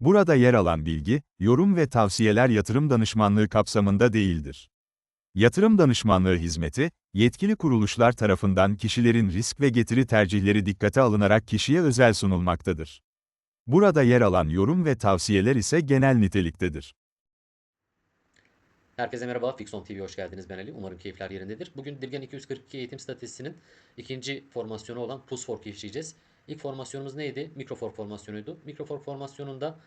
Burada yer alan bilgi, yorum ve tavsiyeler yatırım danışmanlığı kapsamında değildir. Yatırım danışmanlığı hizmeti, yetkili kuruluşlar tarafından kişilerin risk ve getiri tercihleri dikkate alınarak kişiye özel sunulmaktadır. Burada yer alan yorum ve tavsiyeler ise genel niteliktedir. Herkese merhaba, Fixon TV'ye hoş geldiniz. Ben Ali. Umarım keyifler yerindedir. Bugün Dirgen 242 eğitim statistiğinin ikinci formasyonu olan PlusFork'u işleyeceğiz. İlk formasyonumuz neydi? Mikrofork formasyonuydu. Mikrofork formasyonunda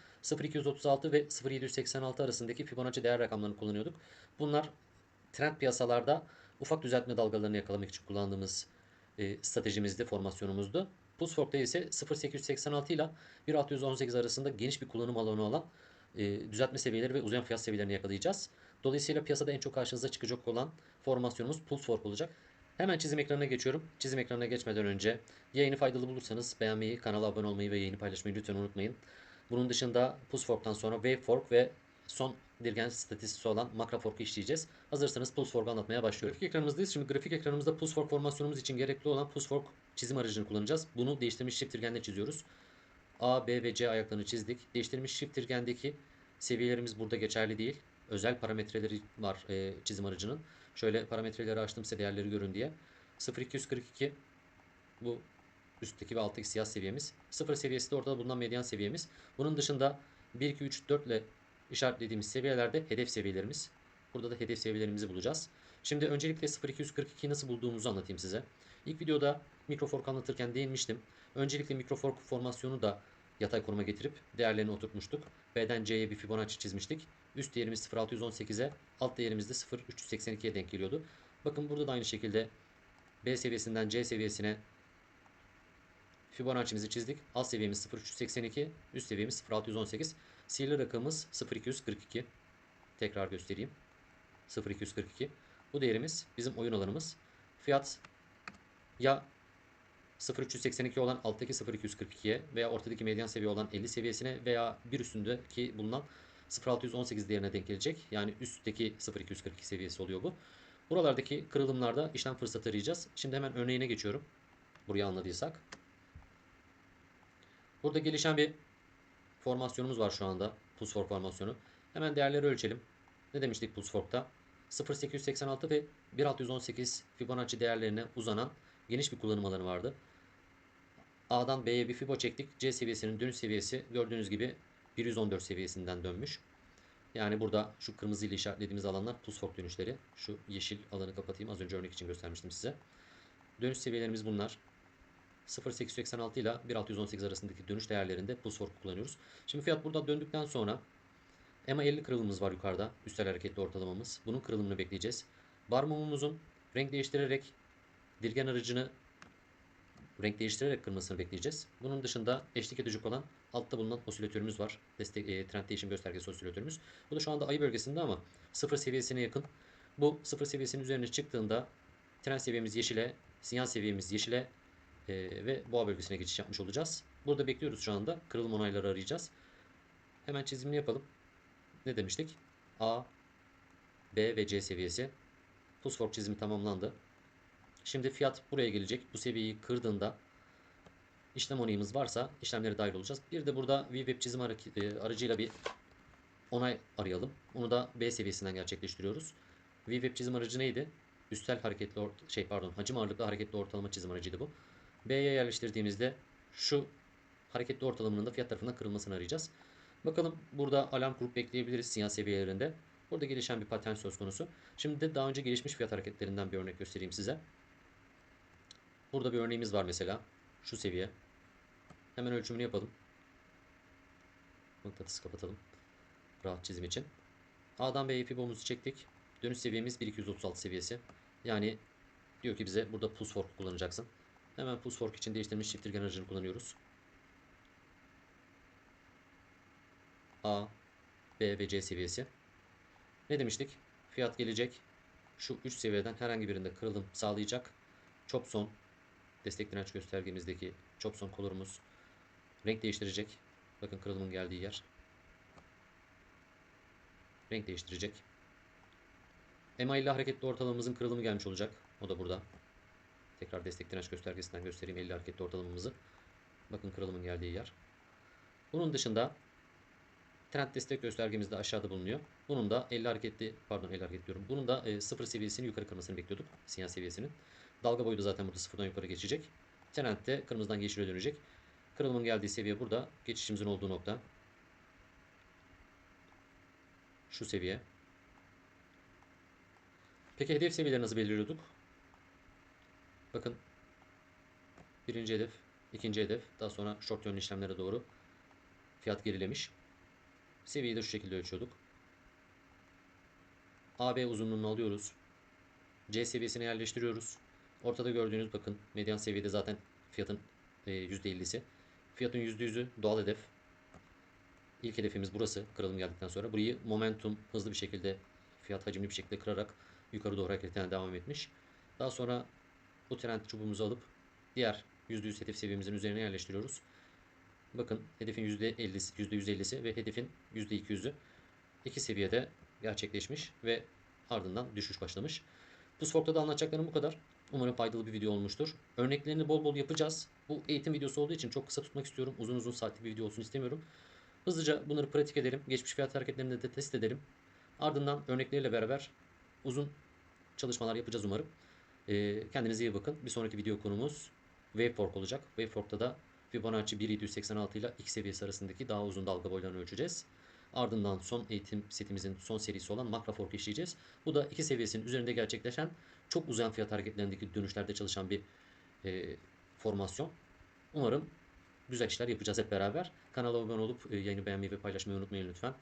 0236 ve 0786 arasındaki Fibonacci değer rakamlarını kullanıyorduk. Bunlar trend piyasalarda ufak düzeltme dalgalarını yakalamak için kullandığımız e, stratejimizdi, formasyonumuzdu. PlusFork'ta ise 0886 ile 1618 arasında geniş bir kullanım alanı olan e, düzeltme seviyeleri ve uzayan fiyat seviyelerini yakalayacağız. Dolayısıyla piyasada en çok karşınıza çıkacak olan formasyonumuz Pulse Fork olacak. Hemen çizim ekranına geçiyorum. Çizim ekranına geçmeden önce yayını faydalı bulursanız beğenmeyi, kanala abone olmayı ve yayını paylaşmayı lütfen unutmayın. Bunun dışında Pulse Fork'tan sonra Wave Fork ve son dirgen statistiği olan Makro Fork'u işleyeceğiz. Hazırsanız Pulse Fork'u anlatmaya başlıyorum. Grafik ekranımızdayız. Şimdi grafik ekranımızda Pulse Fork formasyonumuz için gerekli olan Pulse Fork çizim aracını kullanacağız. Bunu değiştirmiş shift dirgenle çiziyoruz. A, B ve C ayaklarını çizdik. Değiştirilmiş shift dirgendeki seviyelerimiz burada geçerli değil. Özel parametreleri var e, çizim aracının. Şöyle parametreleri açtım size değerleri görün diye. 0242 bu üstteki ve alttaki siyah seviyemiz. 0 seviyesi de ortada bulunan medyan seviyemiz. Bunun dışında 1, 2, 3, 4 ile işaretlediğimiz seviyelerde hedef seviyelerimiz. Burada da hedef seviyelerimizi bulacağız. Şimdi öncelikle 0242'yi nasıl bulduğumuzu anlatayım size. İlk videoda mikrofork anlatırken değinmiştim. Öncelikle mikrofork formasyonu da yatay konuma getirip değerlerini oturtmuştuk. B'den C'ye bir Fibonacci çizmiştik. Üst değerimiz 0618'e, alt değerimiz de 0382'ye denk geliyordu. Bakın burada da aynı şekilde B seviyesinden C seviyesine Fibonacci'mizi çizdik. Alt seviyemiz 0382, üst seviyemiz 0618. Sihirli rakamımız 0242. Tekrar göstereyim. 0242. Bu değerimiz bizim oyun alanımız. Fiyat ya 0382 olan alttaki 0242'ye veya ortadaki medyan seviye olan 50 seviyesine veya bir üstündeki bulunan 0618 değerine denk gelecek. Yani üstteki 0242 seviyesi oluyor bu. Buralardaki kırılımlarda işlem fırsatı arayacağız. Şimdi hemen örneğine geçiyorum. Burayı anladıysak. Burada gelişen bir formasyonumuz var şu anda. Pulse Fork formasyonu. Hemen değerleri ölçelim. Ne demiştik Pulse Fork'ta? 0886 ve 1618 Fibonacci değerlerine uzanan geniş bir kullanım alanı vardı. A'dan B'ye bir fibo çektik. C seviyesinin dönüş seviyesi gördüğünüz gibi 114 seviyesinden dönmüş. Yani burada şu kırmızı ile işaretlediğimiz alanlar pulse fork dönüşleri. Şu yeşil alanı kapatayım. Az önce örnek için göstermiştim size. Dönüş seviyelerimiz bunlar. 0.886 ile 1.618 arasındaki dönüş değerlerinde pulse fork kullanıyoruz. Şimdi fiyat burada döndükten sonra EMA 50 kırılımımız var yukarıda. Üstel hareketli ortalamamız. Bunun kırılımını bekleyeceğiz. Bar mumumuzun renk değiştirerek dirgen aracını renk değiştirerek kırmasını bekleyeceğiz. Bunun dışında eşlik edecek olan altta bulunan osilatörümüz var. Destek, e, trend değişim göstergesi osilatörümüz. Bu da şu anda ayı bölgesinde ama sıfır seviyesine yakın. Bu sıfır seviyesinin üzerine çıktığında trend seviyemiz yeşile, sinyal seviyemiz yeşile e, ve boğa bölgesine geçiş yapmış olacağız. Burada bekliyoruz şu anda. Kırılım onayları arayacağız. Hemen çizimini yapalım. Ne demiştik? A, B ve C seviyesi. Fork çizimi tamamlandı. Şimdi fiyat buraya gelecek. Bu seviyeyi kırdığında işlem onayımız varsa işlemlere dahil olacağız. Bir de burada VWeb çizim e, aracıyla bir onay arayalım. Onu da B seviyesinden gerçekleştiriyoruz. VWeb çizim aracı neydi? Üstel hareketli şey pardon, hacim ağırlıklı hareketli ortalama çizim aracıydı bu. B'ye yerleştirdiğimizde şu hareketli ortalamanın da fiyat tarafından kırılmasını arayacağız. Bakalım burada alarm kurup bekleyebiliriz sinyal seviyelerinde. Burada gelişen bir patern söz konusu. Şimdi de daha önce gelişmiş fiyat hareketlerinden bir örnek göstereyim size. Burada bir örneğimiz var mesela. Şu seviye. Hemen ölçümünü yapalım. Mıknatısı kapatalım. Rahat çizim için. A'dan B'ye fibomuzu çektik. Dönüş seviyemiz 1236 seviyesi. Yani diyor ki bize burada pulse fork kullanacaksın. Hemen pulse fork için değiştirilmiş shift trigger aracını kullanıyoruz. A, B ve C seviyesi. Ne demiştik? Fiyat gelecek. Şu 3 seviyeden herhangi birinde kırılım sağlayacak. Chop son destek direnç göstergemizdeki chop son kolorumuz renk değiştirecek. Bakın kırılımın geldiği yer. Renk değiştirecek. EMA ile hareketli ortalamamızın kırılımı gelmiş olacak. O da burada. Tekrar destek direnç göstergesinden göstereyim 50 hareketli ortalamamızı. Bakın kırılımın geldiği yer. Bunun dışında trend destek göstergemiz de aşağıda bulunuyor. Bunun da 50 hareketli pardon 50 hareket diyorum. Bunun da e, sıfır seviyesini yukarı kırmasını bekliyorduk. Sinyal seviyesinin. Dalga boyu da zaten burada sıfırdan yukarı geçecek. Trend de kırmızıdan yeşile dönecek. Kırılımın geldiği seviye burada. Geçişimizin olduğu nokta. Şu seviye. Peki hedef seviyeleri nasıl belirliyorduk? Bakın. Birinci hedef, ikinci hedef, daha sonra short yönlü işlemlere doğru fiyat gerilemiş. Seviyeyi de şu şekilde ölçüyorduk. AB uzunluğunu alıyoruz. C seviyesine yerleştiriyoruz. Ortada gördüğünüz bakın medyan seviyede zaten fiyatın e, %50'si. Fiyatın %100'ü doğal hedef. İlk hedefimiz burası kırılım geldikten sonra. Burayı momentum hızlı bir şekilde fiyat hacimli bir şekilde kırarak yukarı doğru hareketine devam etmiş. Daha sonra bu trend çubuğumuzu alıp diğer %100 hedef seviyemizin üzerine yerleştiriyoruz. Bakın hedefin %50'si, %150'si ve hedefin %200'ü iki seviyede gerçekleşmiş ve ardından düşüş başlamış. Bu Fork'ta da anlatacaklarım bu kadar. Umarım faydalı bir video olmuştur. Örneklerini bol bol yapacağız. Bu eğitim videosu olduğu için çok kısa tutmak istiyorum. Uzun uzun saatlik bir video olsun istemiyorum. Hızlıca bunları pratik edelim. Geçmiş fiyat hareketlerini de test edelim. Ardından örnekleriyle beraber uzun çalışmalar yapacağız umarım. Ee, kendinize iyi bakın. Bir sonraki video konumuz Wavefork olacak. Wavefork'ta da Fibonacci 1786 ile X seviyesi arasındaki daha uzun dalga boylarını ölçeceğiz. Ardından son eğitim setimizin son serisi olan Makro Fork işleyeceğiz. Bu da iki seviyesinin üzerinde gerçekleşen çok uzayan fiyat hareketlerindeki dönüşlerde çalışan bir e, formasyon. Umarım güzel işler yapacağız hep beraber. Kanala abone olup e, yayını beğenmeyi ve paylaşmayı unutmayın lütfen.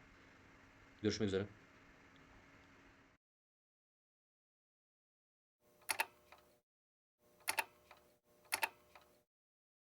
Görüşmek üzere.